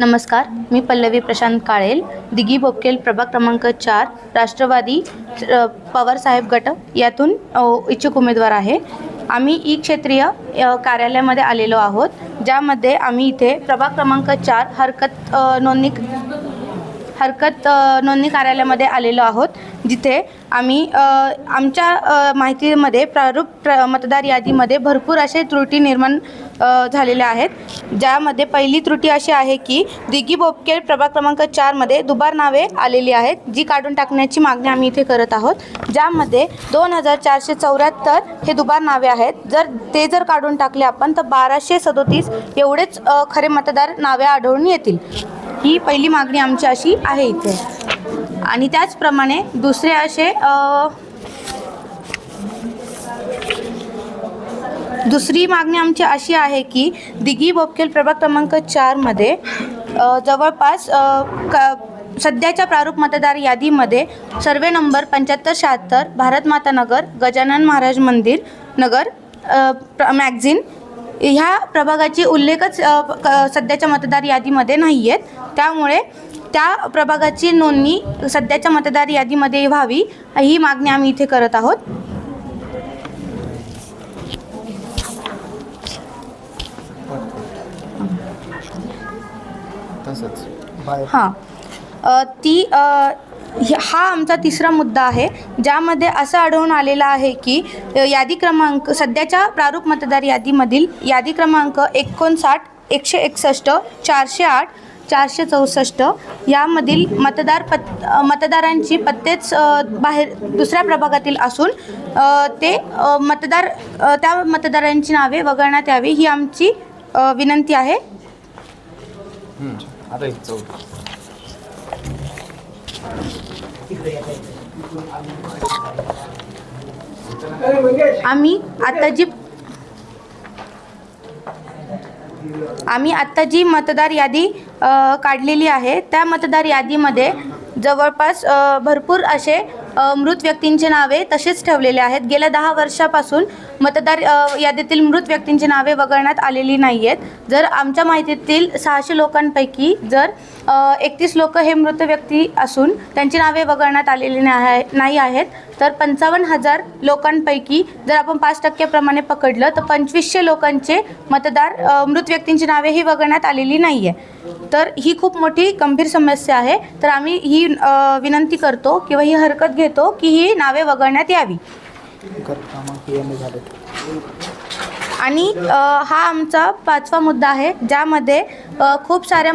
नमस्कार मी पल्लवी प्रशांत काळेल दिगी बोपकेल प्रभाग क्रमांक चार राष्ट्रवादी पवारसाहेब गट यातून इच्छुक उमेदवार आहे. आम्ही ई क्षेत्रीय कार्यालयामध्ये आलेलो आहोत ज्यामध्ये आम्ही इथे प्रभाग क्रमांक चार हरकत नोंदणी हरकत नोंदणी कार्यालयामध्ये आलेलो आहोत जिथे आम्ही आमच्या माहितीमध्ये प्रारूप प्र मतदार यादीमध्ये भरपूर असे त्रुटी निर्माण झालेल्या आहेत. ज्यामध्ये पहिली त्रुटी अशी आहे की दिगी बोपकेल प्रभाग क्रमांक चारमध्ये दुबार नावे आलेली आहेत जी काढून टाकण्याची मागणी आम्ही इथे करत आहोत. ज्यामध्ये दोन हजार चारशे चौऱ्याहत्तर हे दुबार नावे आहेत. जर ते जर काढून टाकले आपण तर बाराशे सदोतीस एवढेच खरे मतदार नावे आढळून येतील. ही पहिली मागणी आमची अशी आहे इथे. आणि त्याचप्रमाणे दुसरे असे दुसरी मागणी आमची अशी आहे की दिघी बोपखेल प्रभाग क्रमांक चारमध्ये जवळपास का क सध्याच्या प्रारूप मतदार यादीमध्ये सर्वे नंबर पंच्याहत्तर शहात्तर भारत माता नगर गजानन महाराज मंदिर नगर प्र मॅगझिन ह्या प्रभागाची उल्लेखच सध्याच्या मतदार यादीमध्ये नाही आहेत त्यामुळे त्या प्रभागाची नोंदणी सध्याच्या मतदार यादीमध्ये व्हावी ही मागणी आम्ही इथे करत आहोत. हां. ती ह्या- हा आमचा तिसरा मुद्दा आहे ज्यामध्ये असं आढळून आलेलं आहे की यादी क्रमांक सध्याच्या प्रारूप मतदार यादीमधील यादी क्रमांक एकोणसाठ एकशे एकसष्ट चारशे आठ चारशे चौसष्ट यामधील मतदार पत् मतदारांची पत्तेच बाहेर दुसऱ्या प्रभागातील असून ते मतदार त्या मतदारांची नावे वगळण्यात यावी ही आमची विनंती आहे. आम्ही आता जी आम्ही आत्ता जी मतदार यादी काढलेली आहे त्या मतदार यादीमध्ये जवळपास भरपूर असे मृत व्यक्तींचे नावे तसेच ठेवलेले आहेत. गेल्या दहा वर्षापासून मतदार यादीतील मृत व्यक्तींची नावे वगळण्यात आलेली नाही आहेत जर आमच्या माहितीतील सहाशे लोकांपैकी जर एकतीस लोक हे मृत व्यक्ती असून त्यांची नावे वगळण्यात आलेली नाही नाही आहेत तर पंचावन्न हजार लोकांपैकी जर आपण पाच टक्क्याप्रमाणे पकडलं तर पंचवीसशे लोकांचे मतदार मृत व्यक्तींची नावे ही वगळण्यात आलेली नाही आहे तर ही खूप मोठी गंभीर समस्या आहे. तर आम्ही ही विनंती करतो किंवा ही हरकत घे घेतो की ही नावे वगळण्यात यावी. आणि हा आमचा पाचवा मुद्दा आहे ज्यामध्ये खूप साऱ्या